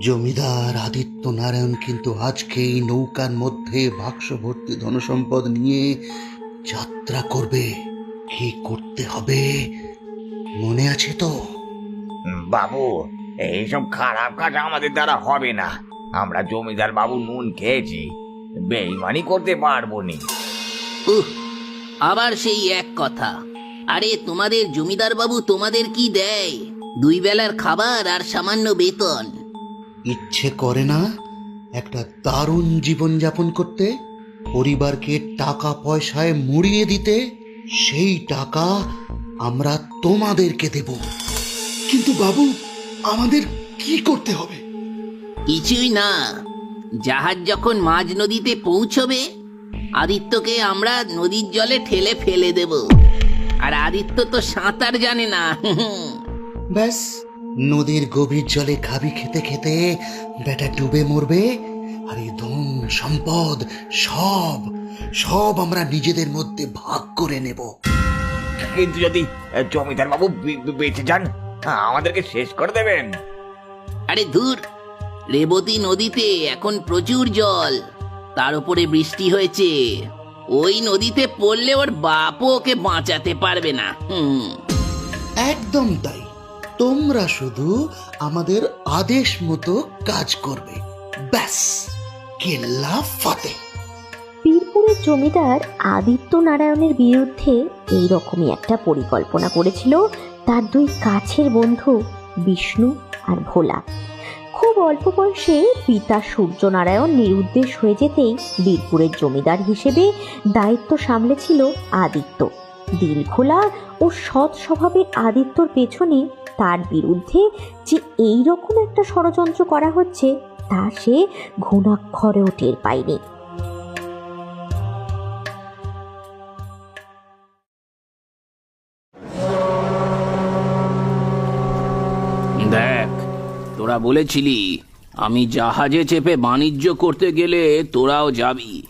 জমিদার আদিত্য নারায়ণ কিন্তু আজকে এই নৌকার মধ্যে বাক্স ভর্তি ধনসম্পদ নিয়ে যাত্রা করবে। কি করতে হবে? মনে আছে তো? বাবু এইসব খারাপ কাজ আমাদের দ্বারা হবে না। আমরা জমিদার বাবু নুন খেয়েছি। বেইমানি করতে পারব নি। উহ আবার সেই এক কথা। আরে তোমাদের জমিদার বাবু তোমাদের কি দেয়? দুই বেলার খাবার আর সামান্য বেতন। ইচ্ছে করে না একটা দারুণ জীবনযাপন করতে পরিবারকে টাকা পয়সায় মুড়িয়ে দিতে সেই টাকা আমরা তোমাদেরকে দেব। কিন্তু বাবু আমাদের কি করতে হবে? কিছুই না। জাহাজ যখন মাঝ নদীতে পৌঁছবে আদিত্যকে আমরা নদীর জলে ঠেলে ফেলে দেব। আর আদিত্য তো সাঁতার জানে না। ব্যাস নদীর গভীর জলে খাবি খেতে খেতে বেটা ডুবে মরবে। আর এই ধন সম্পদ সব সব আমরা নিজেদের মধ্যে ভাগ করে নেব। কিন্তু যদি জমিদার বাবু বেঁচে যান আমাদেরকে শেষ করে দেবেন। আরে দূর রেবতী নদীতে এখন প্রচুর জল তার উপরে বৃষ্টি হয়েছে। ওই নদীতে পড়লে ওর বাপও ওকে বাঁচাতে পারবে না। হুম। একদম তাই। তোমরা শুধু আমাদের আদেশ মতো কাজ করবে। ব্যাস, কেল্লা ফাতে। বীরপুরের জমিদার আদিত্য নারায়ণের বিরুদ্ধে এই রকমই একটা পরিকল্পনা করেছিল তার দুই কাছের বন্ধু বিষ্ণু আর ভোলা। খুব অল্প বয়সে পিতা সূর্যনারায়ণ নিরুদ্দেশ হয়ে যেতেই বীরপুরের জমিদার হিসেবে দায়িত্ব সামলেছিল আদিত্য। দিলখোলা ও সৎ স্বভাবের আদিত্যর পেছনে তার বিরুদ্ধে যে এই রকম একটা ষড়যন্ত্র করা হচ্ছে তা সে ঘুণাক্ষরেও টের পায়নি। দেখ তোরা বলেছিলি আমি জাহাজে চেপে বাণিজ্য করতে গেলে তোরাও যাবি।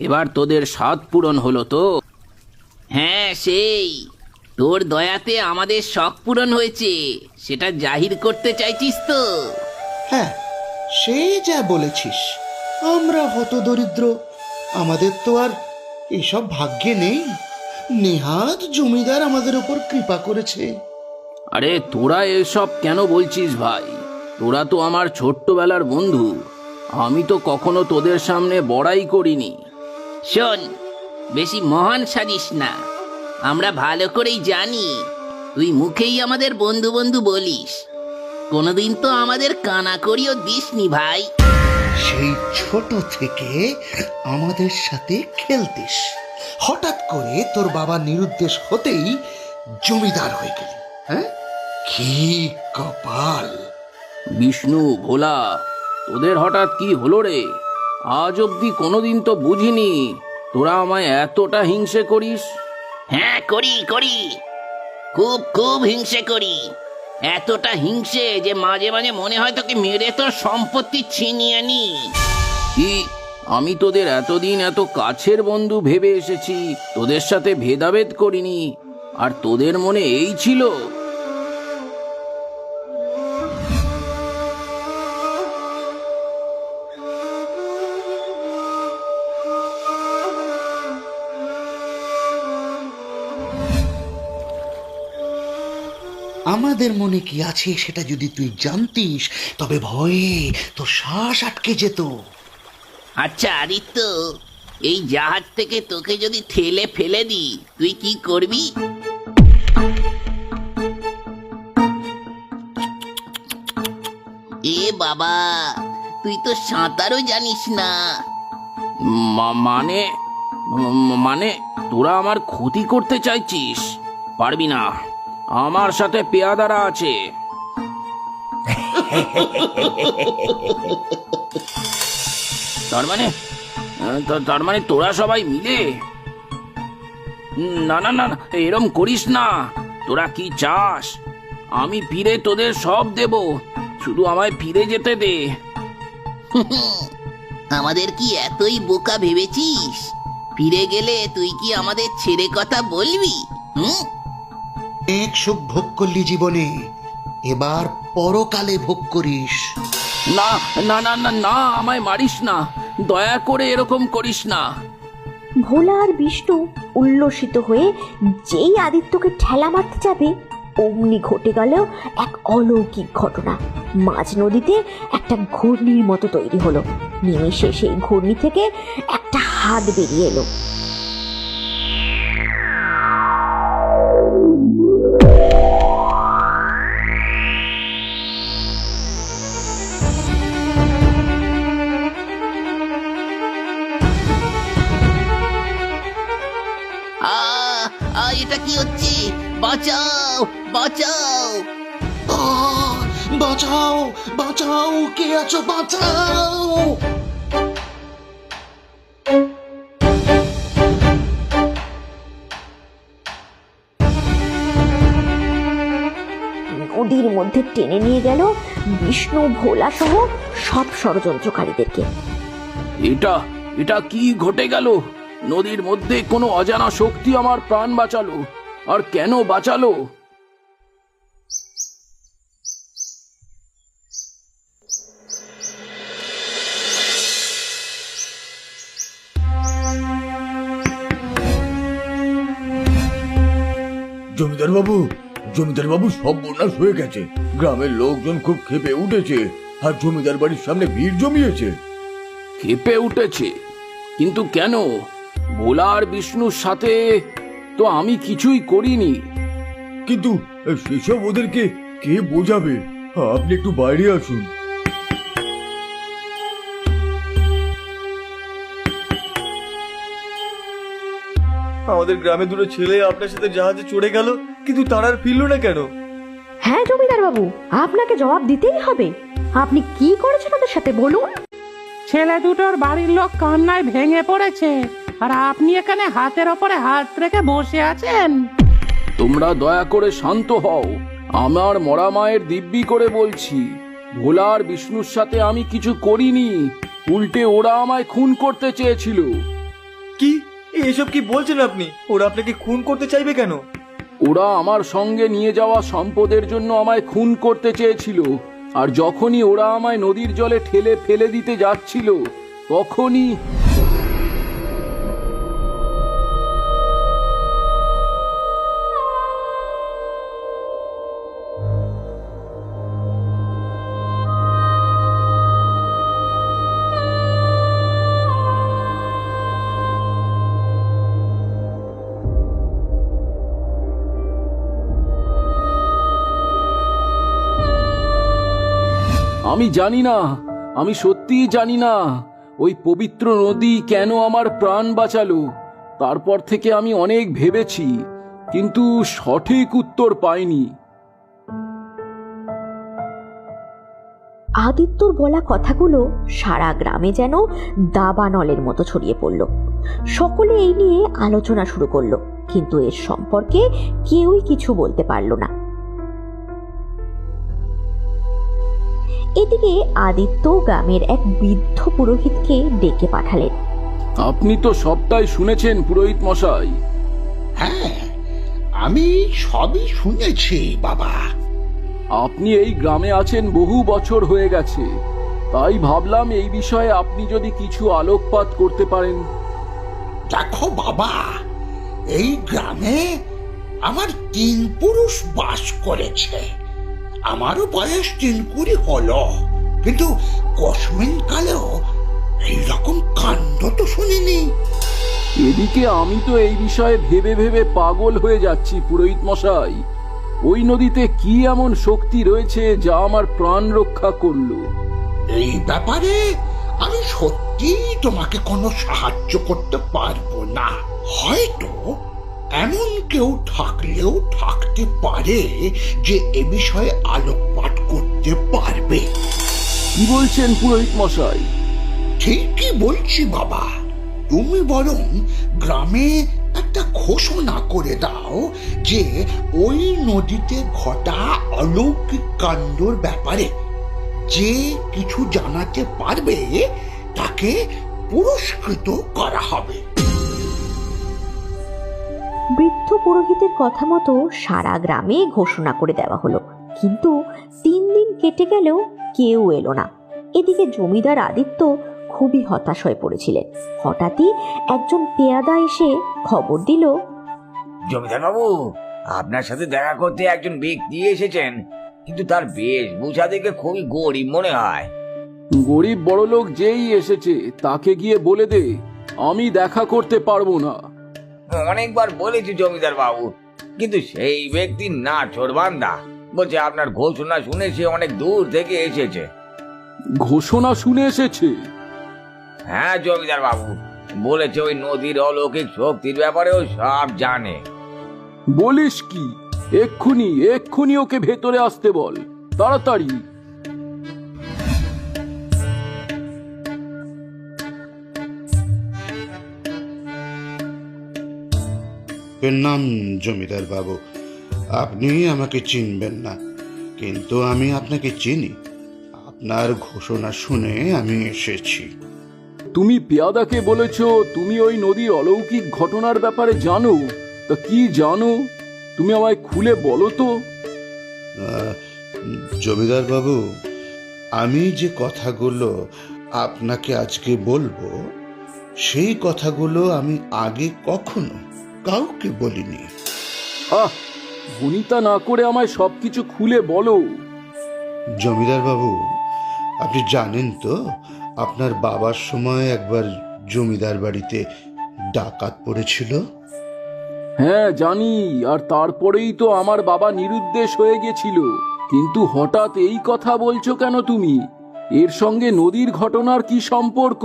এবার তোদের স্বাদ পূরণ হলো তো? হ্যাঁ সেই। তোর দয়াতে আমাদের শখ পূরণ হয়েছে। সেটা জাহির করতে চাইছিস তো? হ্যাঁ সে যা বলেছিস। আমরা হত দরিদ্র আমাদের তো আর এসব ভাগ্যে নেই। নেহাত জমিদার আমাদের উপর কৃপা করেছে। আরে তোরা এসব কেন বলছিস ভাই? তোরা তো আমার ছোট্টবেলার বন্ধু। আমি তো কখনো তোদের সামনে বড়াই করিনি। শোন বেশি মহান সাজিস না। আমরা ভালো করেই জানি। তুই মুখেই আমাদের বন্ধু বন্ধু বলিস। কোনোদিন তো আমাদের কানা করিও দিসনি ভাই। সেই ছোট থেকে আমাদের সাথে খেলতিস। হঠাৎ করে তোর বাবা নিরুদ্দেশ হতেই জমিদার হয়ে গেলি। হ্যাঁ? কি কপাল! বিষ্ণু ভোলা তোদের হঠাৎ কি হলো রে? আজ অব্দি কোনোদিন তো বুঝিনি। তোরা আমায় এতটা হিংসে করিস। হ্যাঁ করি করি। খুব খুব হিংসে করি। এতটা হিংসে যে মাঝে মাঝে মনে হয় তোকে মেরে তোর সম্পত্তি ছিনিয়ে নি। কি? আমি তোদের এতদিন এত কাছের বন্ধু ভেবে এসেছি। তোদের সাথে ভেদাভেদ করিনি। আর তোদের মনে এই ছিল? আমাদের মনে কি আছে সেটা যদি তুই জানতিস তবে ভয়ে তোর শ্বাস আটকে যেত। আচ্ছা আদিত্য এই জাহাজ থেকে তোকে যদি ঠেলে ফেলে দি তুই কি করবি? এ বাবা তুই তো সাঁতারও জানিস না। মানে মানে তোরা আমার ক্ষতি করতে চাইছিস পারবি না। আমার সাথে পেয়াদারা আছে। তার মানে? তার মানে তোরা সবাই মিলে? না না না না, এরম করিস না। তোরা কি চাস? আমি ফিরে তোদের সব দেব। শুধু আমায় ফিরে যেতে দে। আমাদের কি এতই বোকা ভেবেছিস? ফিরে গেলে তুই কি আমাদের ছেড়ে কথা বলবি? হুম? অনেক সুখ ভোগ করলি জীবনে এবার পরকালে ভোগ করিস। না না না না না আমায় মারিস না। দয়া করে এরকম করিস না। ভোলা আর বিষ্ণু উল্লসিত হয়ে যেই আদিত্যকে ঠেলা মারতে যাবে অমনি ঘটে গেল এক অলৌকিক ঘটনা। মাঝ নদীতে একটা ঘূর্ণির মতো তৈরি হলো। নিমেষে সেই ঘূর্ণি থেকে একটা হাত বেরিয়ে এলো। বাঁচাও বাঁচাও। আহ! বাঁচাও বাঁচাও কে আছো বাঁচাও। নদীর মধ্যে টেনে নিয়ে গেল বিষ্ণু ভোলা সহ সব ষড়যন্ত্রকারীদেরকে। এটা এটা কি ঘটে গেল? নদীর মধ্যে কোনো অজানা শক্তি আমার প্রাণ বাঁচালো। আর কেন বাঁচালো? জমিদার বাবু জমিদার বাবু সব বন্যাস হয়ে গেছে। গ্রামের লোকজন খুব ক্ষেপে উঠেছে আর জমিদার বাড়ির সামনে ভিড় জমিয়েছে। কেঁপে উঠেছে? কিন্তু কেন? ভোলা আর বিষ্ণুর সাথে তো আমি কিছুই করিনি। কিন্তু সেসব ওদেরকে কে বোঝাবে? আপনি একটু বাইরে আসুন। আমাদের গ্রামে দুটো ছেলে আপনার সাথে জাহাজে চড়ে গেল কিন্তু তারা আর ফিরল না কেন? হ্যাঁ জমিদার বাবু আপনাকে জবাব দিতেই হবে। আপনি কি করেছেন ওদের সাথে বলুন? ছেলে দুটোর বাড়ির লোক কান্নায় ভেঙে পড়েছে। আর আপনি এখানে হাতের ওপরে হাত রেখে বসে আছেন? তোমরা দয়া করে শান্ত হও। আমার মরা মায়ের দিব্যি করে বলছি ভোলা আর বিষ্ণুর সাথে আমি কিছু করিনি উল্টে ওরা আমায় খুন করতে চেয়েছিল। কি? এসব কি বলছেন আপনি? ওরা আপনাকে খুন করতে চাইবে কেন? ওরা আমার সঙ্গে নিয়ে যাওয়া সম্পদের জন্য আমায় খুন করতে চেয়েছিল আর যখনই ওরা আমায় নদীর জলে ঠেলে ফেলে দিতে যাচ্ছিল তখনই আমি জানি না, আমি সত্যিই জানি না, ওই পবিত্র নদী কেন আমার প্রাণ বাঁচালো? তারপর থেকে আমি অনেক ভেবেছি, কিন্তু সঠিক উত্তর পাইনি। আদিত্যর বলা কথাগুলো সারা গ্রামে যেন দাবানলের মতো ছড়িয়ে পড়ল। সকলে এই নিয়ে আলোচনা শুরু করল, কিন্তু এর সম্পর্কে কেউই কিছু বলতে পারল না। এদিকে আদিত্য গ্রামের এক বৃদ্ধ পুরোহিতকে ডেকে পাঠালেন। আপনি তো সবটাই শুনেছেন পুরোহিত মশাই। হ্যাঁ আমি সবই শুনেছি বাবা। আপনি এই গ্রামে আছেন বহু বছর হয়ে গেছে। তাই ভাবলাম এই বিষয়ে আপনি যদি কিছু আলোকপাত করতে পারেন। দেখো বাবা এই গ্রামে আমার তিন পুরুষ বাস করেছে। আমারও বয়স তিন কুড়ি হলো কিন্তু কসমিন কালেও এইরকম কাণ্ড তো শুনিনি। এদিকে আমি তো এই বিষয়ে ভেবে ভেবে পাগল হয়ে যাচ্ছি পুরোহিত মশাই। ওই নদীতে কি এমন শক্তি রয়েছে যা আমার প্রাণ রক্ষা করল? এই ব্যাপারে আমি সত্যি তোমাকে কোনো সাহায্য করতে পারব না। হয়তো এমন কেউ থাকলেও থাকতে পারে যে এ বিষয়ে আলোকপাত করতে পারবে। কি বলছেন পুরোহিত মশাই? ঠিকই বলছি বাবা। তুমি বরং গ্রামে একটা ঘোষণা করে দাও যে ওই নদীতে ঘটা অলৌকিক কাণ্ডর ব্যাপারে যে কিছু জানাতে পারবে তাকে পুরস্কৃত করা হবে। বৃদ্ধ পুরোহিতের কথা মতো সারা গ্রামে ঘোষণা করে দেওয়া হলো। কিন্তু তিন দিন কেটে গেলেও কেউ এলো না। এদিকে জমিদার আদিত্য খুবই হতাশ হয়ে পড়েছিলেন। হঠাৎই একজন পেয়াদা এসে খবর দিল জমিদার বাবু আপনার সাথে দেখা করতে একজন ব্যক্তি এসেছেন কিন্তু তার বেশ বেশভূষা দেখে খুবই গরিব মনে হয়। গরিব বড়লোক যেই এসেছে তাকে গিয়ে বলে দে আমি দেখা করতে পারব না। অনেকবার বলেছি জমিদার বাবু কিন্তু সেই ব্যক্তি না বান্দা বলছে আপনার ঘোষণা শুনে সে অনেক দূর থেকে এসেছে। ঘোষণা শুনে এসেছে? হ্যাঁ জমিদার বাবু বলেছে ওই নদীর অলৌকিক শক্তির ব্যাপারে ও সব জানে। বলিস কি? এক্ষুনি এক্ষুনি ওকে ভেতরে আসতে বল তাড়াতাড়ি। নাম জমিদার বাবু। আপনি আমাকে চিনবেন না কিন্তু আমি আপনাকে চিনি। আপনার ঘোষণা শুনে আমি এসেছি। তুমি পেয়াদাকে বলেছ তুমি ওই নদীর অলৌকিক ঘটনার ব্যাপারে জানো? তা কি জানো? তুমি আমায় খুলে বলো তো। জমিদার বাবু আমি যে কথাগুলো আপনাকে আজকে বলব সেই কথাগুলো আমি আগে কখনো কাউকে বলিনি। আহ ভনিতা না করে আমায় সবকিছু খুলে বলো। জমিদার বাবু আপনি জানেন তো আপনার বাবার সময় একবার জমিদার বাড়িতে ডাকাত পড়েছিল? হ্যাঁ জানি আর তারপরেই তো আমার বাবা নিরুদ্দেশ হয়ে গেছিল। কিন্তু হঠাৎ এই কথা বলছো কেন তুমি? এর সঙ্গে নদীর ঘটনার কি সম্পর্ক?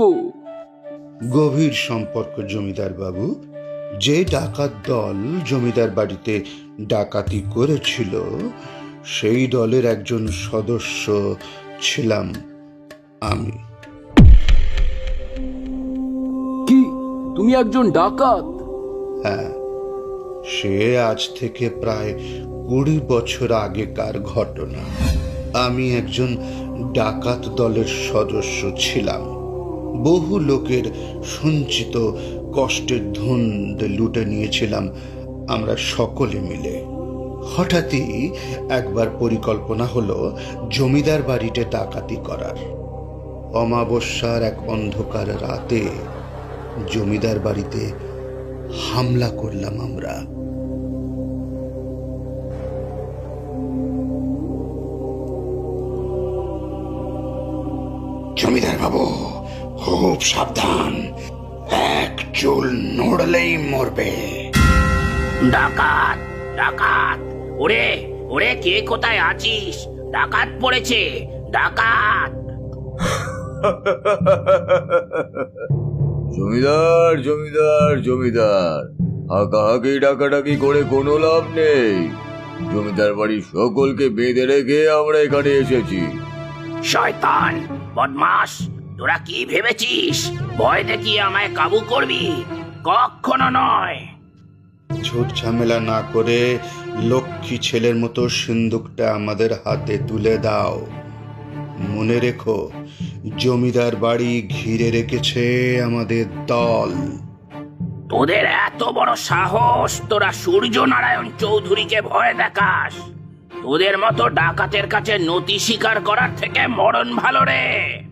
গভীর সম্পর্ক জমিদার বাবু যে ডাকাত দল জমিদার বাড়িতে ডাকাতি করেছিল সেই দলের একজন সদস্য ছিলাম আমি। কি? তুমি একজন ডাকাত? হ্যাঁ সে আজ থেকে প্রায় কুড়ি বছর আগেকার ঘটনা। আমি একজন ডাকাত দলের সদস্য ছিলাম। বহু লোকের সঞ্চিত কষ্টের ধন লুটে নিয়েছিলাম আমরা সকলে মিলে। হঠাৎই একবার পরিকল্পনা হলো জমিদার বাড়িতে ডাকাতি করার। অমাবস্যার এক অন্ধকার রাতে জমিদার বাড়িতে হামলা করলাম আমরা। জমিদার বাবু, খুব সাবধান। চুল নড়লেই মরবে। ডাকাত ডাকাত। ওরে ওরে কে কোথায় আছিস? ডাকাত পড়েছে ডাকাত। জমিদার জমিদার জমিদার। হাঁকাহাঁকি ডাকাডাকি করে কোনো লাভ নেই। জমিদার বাড়ির সকলকে বেঁধে রেখে আমরা এখানে এসেছি। শয়তান বদমাস তোরা কি ভেবেছিস? ভয় দেখিয়ে আমায় কাবু করবি? কখনো নয়। ঝুট ঝামেলা না করে লক্ষ্মী ছেলের মতো সিন্দুকটা আমাদের হাতে তুলে দাও। মনে রেখো জমিদার বাড়ি ঘিরে রেখেছে আমাদের দল। তোদের এত বড় সাহস তোরা সূর্য নারায়ণ চৌধুরীকে ভয় দেখাস। তোদের মতো ডাকাতের কাছে নতি স্বীকার করার থেকে মরণ ভালো রে।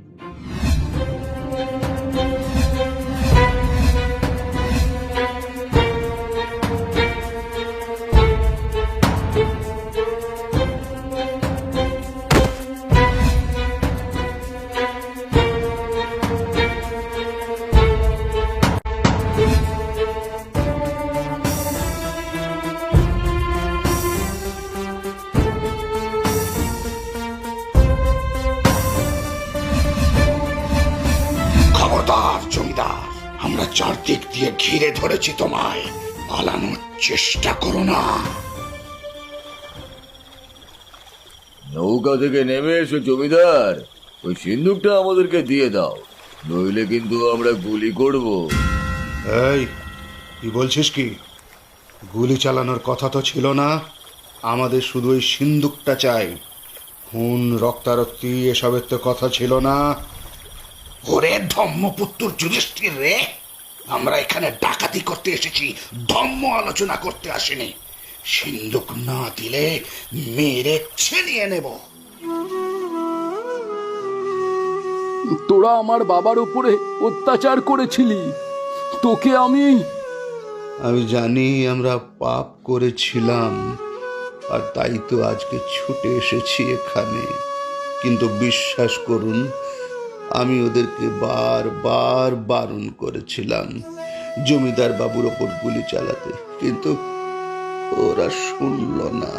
নৌকা থেকে নেমে এসো, জমিদার। ওই সিন্দুকটা আমাদেরকে দিয়ে দাও। নইলে কিন্তু আমরা গুলি করব। এই, কি বলছিস কি? গুলি চালানোর কথা তো ছিল না। আমাদের শুধু ওই সিন্দুকটা চাই। খুন, রক্তারক্তি, এসবের তো কথা ছিল না। ওরে ধম্মপুত্র যুধিষ্ঠির রে! আমরা এখানে ডাকাতি করতে এসেছি ধম্ম আলোচনা করতে আসিনি। সিন্দুক না দিলে মেরে ছিনিয়ে নেব। তোরা আমার বাবার উপরে অত্যাচার করেছিলি। তোকে আমি আমি জানি আমরা পাপ করেছিলাম, আর তাই তো আজকে ছুটে এসেছি এখানে। কিন্তু বিশ্বাস করুন, আমি ওদেরকে বার বার বারণ করেছিলাম জমিদার বাবুর ওপর গুলি চালাতে। কিন্তু ওরা শুনল না।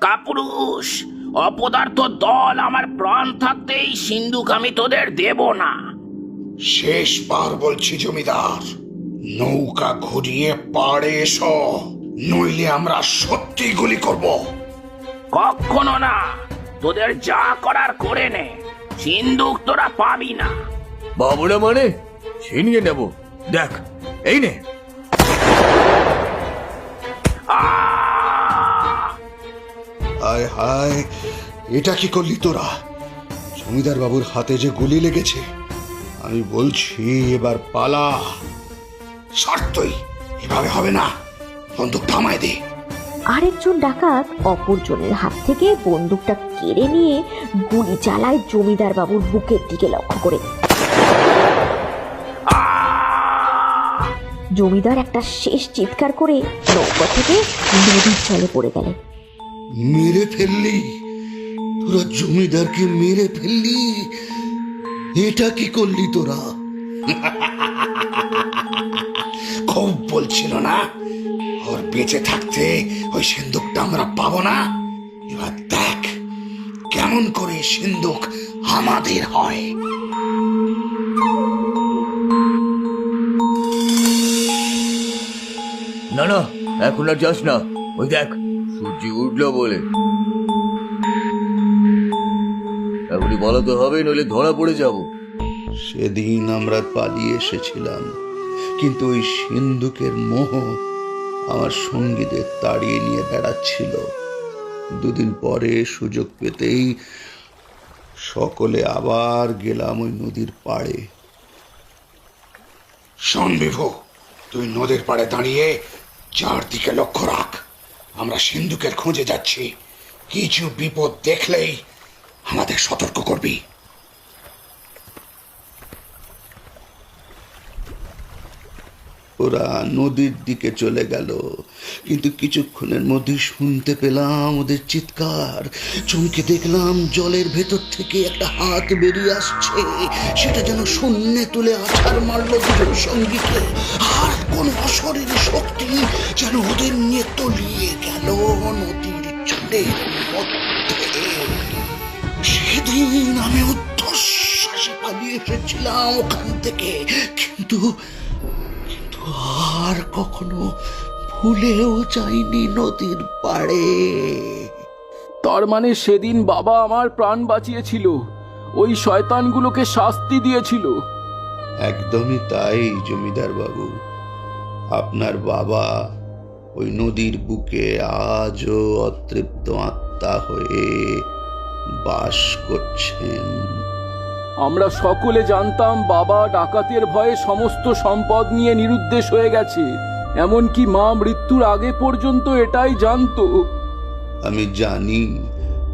কাপুরুষ অপদার্থ দল আমার প্রাণ থাকতে এই সিন্ধুক আমি তোদের দেব না। শেষবার বলছি জমিদার। নৌকা ঘুরিয়ে পাড়ে এসো নইলে আমরা সত্যি গুলি করব। কখনো না তোদের যা করার করে নে। সিন্ধুক তোরা পাবি না। বাবুরা মানে? ছিনিয়ে নেব। দেখ এই নে। হায় হায়, এটা কি করলি তোরা? জমিদার বাবুর হাতে যে গুলি লেগেছে, আমি বলছি এবার পালা। শর্তই এভাবে হবে না। বন্দুক থামায় দে। আরেকজন ডাকাত অপরজনের হাত থেকে বন্দুকটা কেড়ে নিয়ে গুলি চালায় জমিদার বাবুর বুকের দিকে লক্ষ্য করে। জমিদার একটা শেষ চিৎকার করে নৌকা থেকে নদীর জলে পড়ে গেল মেরে ফেললি? তোরা জমিদারকে মেরে ফেললি? এটা কি করলি তোরা? খুব বলছিল না? ওর বেঁচে থাকতে ওই সিন্দুকটা আমরা পাবো না? এবার দেখ, কেমন করে সিন্দুক আমাদের হয়। না না, এখন আর যাস না। ওই দেখ সূর্য উঠল বলে। এখনই বলা তো হবে নইলে ধরা পড়ে যাব। সেদিন আমরা পালিয়ে এসেছিলাম কিন্তু ওই সিন্ধুকের মোহ আমার সঙ্গীদের তাড়িয়ে নিয়ে বেড়াচ্ছিল। দুদিন পরে সুযোগ পেতেই সকলে আবার গেলাম ওই নদীর পাড়ে। শোন বিভু তুই নদীর পাড়ে দাঁড়িয়ে চারদিকে লক্ষ্য রাখ। আমরা সিন্ধুকের খোঁজে যাচ্ছি। কিছু বিপদ দেখলেই আমাদের সতর্ক করবি। ওরা নদীর দিকে চলে গেল। কিন্তু কিছুক্ষণের মধ্যে শুনতে পেলাম ওদের চিৎকার। চমকে দেখলাম জলের ভেতর থেকে একটা হাত বেরিয়ে আসছে। সেটা যেন শূন্যে তুলে আছাড় মারলো দুজন সঙ্গীকে। আর কোন অশরীর শক্তি যেন ওদের নিয়ে তলিয়ে গেল নদীর জলের সেদিন আমি উদ্ধশ্বাসে পালিয়ে এসেছিলাম ওখান থেকে। কিন্তু আর কখনো ভুলেও যাইনি নদীর পাড়ে। তার মানে সেদিন বাবা আমার প্রাণ বাঁচিয়েছিল। ওই শয়তানগুলোকে শাস্তি দিয়েছিল। একদমই তাই জমিদার বাবু। আপনার বাবা ওই নদীর বুকে আজও অতৃপ্ত আত্মা হয়ে বাস করছেন। আমরা সকলে জানতাম বাবা ডাকাতের ভয়ে সমস্ত সম্পদ নিয়ে নিরুদ্দেশ হয়ে গেছে। এমনকি মা মৃত্যুর আগে পর্যন্ত এটাই জানতো। আমি জানি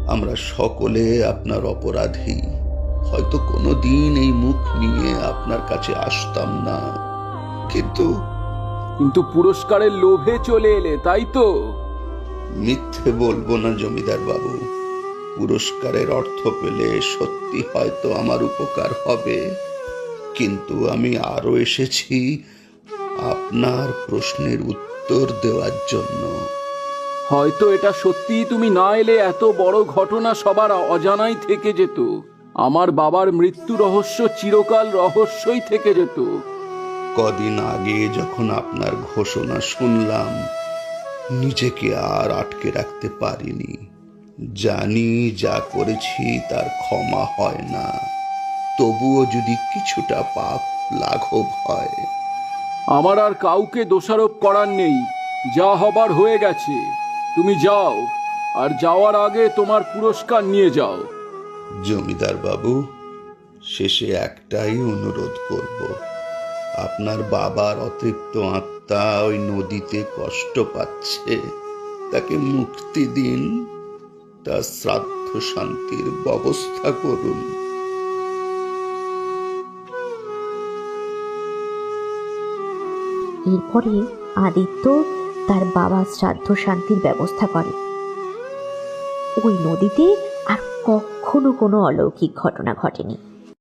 আমরা সকলে আপনার অপরাধী। হয়তো কোনো দিন এই মুখ নিয়ে আপনার কাছে আসতাম না। কিন্তু কিন্তু পুরস্কারের লোভে চলে এলে তাই তো? মিথ্যে বলব না জমিদার বাবু পুরস্কারের অর্থ পেলে সত্যি হয়তো আমার উপকার হবে। কিন্তু আমি আরও এসেছি আপনার প্রশ্নের উত্তর দেওয়ার জন্য। হয়তো এটা সত্যিই তুমি না এলে এত বড় ঘটনা সবার অজানাই থেকে যেত। আমার বাবার মৃত্যু রহস্য চিরকাল রহস্যই থেকে যেত। কদিন আগে যখন আপনার ঘোষণা শুনলাম নিজেকে আর আটকে রাখতে পারিনি। জানি যা করেছি তার ক্ষমা হয় না। তবুও যদি কিছুটা পাপ লাঘব হয়। আমার আর কাউকে দোষারোপ করার নেই। যা হবার হয়ে গেছে তুমি যাও আর যাওয়ার আগে তোমার পুরস্কার নিয়ে যাও। জমিদার বাবু শেষে একটাই অনুরোধ করব। আপনার বাবার অতৃপ্ত আত্মা ওই নদীতে কষ্ট পাচ্ছে। তাকে মুক্তি দিন। পিতা শ্রাদ্ধ শান্তির ব্যবস্থা করুন। এরপরে আদিত্য তার বাবা শ্রাদ্ধ শান্তির ব্যবস্থা করে। ওই নদীতে আর কখনো কোনো অলৌকিক ঘটনা ঘটেনি।